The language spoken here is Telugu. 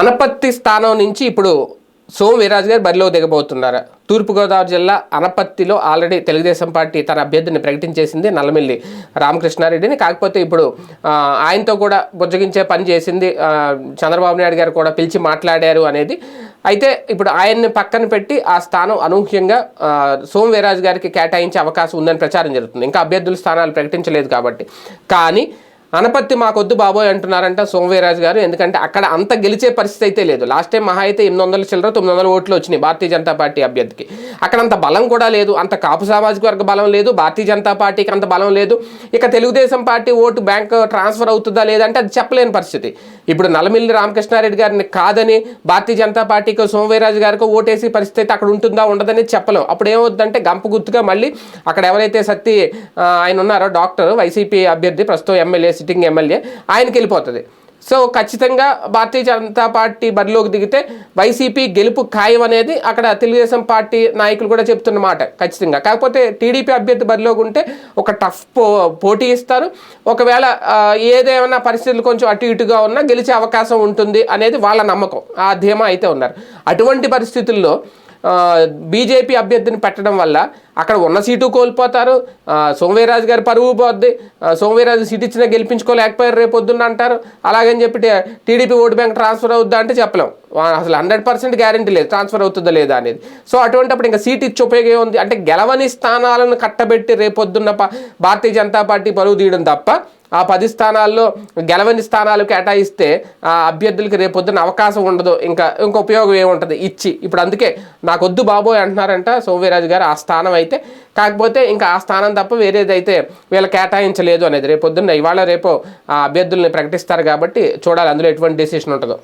అనపత్తి స్థానం నుంచి ఇప్పుడు సోము వీరాజు గారు బరిలో దిగబోతున్నారు. తూర్పుగోదావరి జిల్లా అనపత్తిలో ఆల్రెడీ తెలుగుదేశం పార్టీ తన అభ్యర్థిని ప్రకటించేసింది నల్లమిల్లి రామకృష్ణారెడ్డిని. కాకపోతే ఇప్పుడు ఆయనతో కూడా బుజ్జగించే పని చేసింది చంద్రబాబు నాయుడు గారు కూడా పిలిచి మాట్లాడారు అనేది. అయితే ఇప్పుడు ఆయన్ని పక్కన పెట్టి ఆ స్థానం అనూహ్యంగా సోమ సోము గారికి కేటాయించే అవకాశం ఉందని ప్రచారం జరుగుతుంది. ఇంకా అభ్యర్థుల స్థానాలు ప్రకటించలేదు కాబట్టి. కానీ అనపత్తి మాకొద్దు బాబోయ్ అంటున్నారంట సోమవీరాజు గారు. ఎందుకంటే అక్కడ అంత గెలిచే పరిస్థితి అయితే లేదు. లాస్ట్ టైం మహా అయితే ఎనిమిది వందల చిల్లర తొమ్మిది వందల ఓట్లు వచ్చినాయి భారతీయ జనతా పార్టీ అభ్యర్థికి. అక్కడ అంత బలం కూడా లేదు. అంత కాపు సామాజిక వర్గ బలం లేదు. భారతీయ జనతా పార్టీకి అంత బలం లేదు. ఇక Telugu Desam party vote bank transfer అవుతుందా లేదంటే అది చెప్పలేని పరిస్థితి. ఇప్పుడు నలమిల్లి రామకృష్ణారెడ్డి గారిని కాదని భారతీయ జనతా పార్టీకి సోమవీరాజు గారికి ఓటేసి పరిస్థితి అక్కడ ఉంటుందా ఉండదని చెప్పలేం. అప్పుడు ఏమవుతుందంటే గంప గుర్తుగా మళ్ళీ అక్కడ ఎవరైతే సత్తి ఆయన ఉన్నారో డాక్టర్ వైసీపీ అభ్యర్థి ప్రస్తుతం ఎమ్మెల్యే సిట్టింగ్ ఎమ్మెల్యే ఆయనకి వెళ్ళిపోతుంది. సో ఖచ్చితంగా భారతీయ జనతా పార్టీ బరిలోకి దిగితే వైసీపీ గెలుపు ఖాయం అనేది అక్కడ తెలుగుదేశం పార్టీ నాయకులు కూడా చెప్తున్నమాట ఖచ్చితంగా. కాకపోతే టీడీపీ అభ్యర్థి బరిలోకి ఉంటే ఒక టఫ్ పో పోటీ ఇస్తారు. ఒకవేళ ఏదేమైనా పరిస్థితులు కొంచెం అటు ఇటుగా ఉన్నా గెలిచే అవకాశం ఉంటుంది అనేది వాళ్ళ నమ్మకం. ఆ ధీమా అయితే ఉన్నారు. అటువంటి పరిస్థితుల్లో బీజేపీ అభ్యర్థిని పెట్టడం వల్ల అక్కడ ఉన్న సీటు కోల్పోతారు. సోమవీరాజు గారి పరువు పోద్ది. సోమవీరాజు సీట్ ఇచ్చినా గెలిపించుకోలేకపోయారు రేపు పొద్దున్న అంటారు. అలాగని చెప్పి టీడీపీ ఓటు బ్యాంక్ ట్రాన్స్ఫర్ అవుద్దా అంటే చెప్పలేం. అసలు హండ్రెడ్ పర్సెంట్ గ్యారంటీ లేదు. ట్రాన్స్ఫర్ అవుతుందా లేదా అనేది. సో అటువంటిప్పుడు ఇంకా సీట్ ఇచ్చి ఉపయోగం ఉంది అంటే గెలవని స్థానాలను కట్టబెట్టి రేపొద్దున్న భారతీయ జనతా పార్టీ పరువు తీయడం తప్ప ఆ పది స్థానాల్లో గెలవని స్థానాలు కేటాయిస్తే ఆ అభ్యర్థులకి రేపొద్దున అవకాశం ఉండదు. ఇంకా ఇంకా ఉపయోగం ఏముంటుంది? ఇచ్చి. ఇప్పుడు అందుకే నాకు వద్దు బాబోయ్ అంటున్నారంట సోమవీరాజు గారు ఆ స్థానం అయితే. కాకపోతే ఇంకా ఆ స్థానం తప్ప వేరేదైతే వీళ్ళు కేటాయించలేదు అనేది రేపొద్దున్న ఇవాళ రేపు ఆ అభ్యర్థుల్ని ప్రకటిస్తారు కాబట్టి చూడాలి అందులో ఎటువంటి డెసిషన్ ఉంటుందో.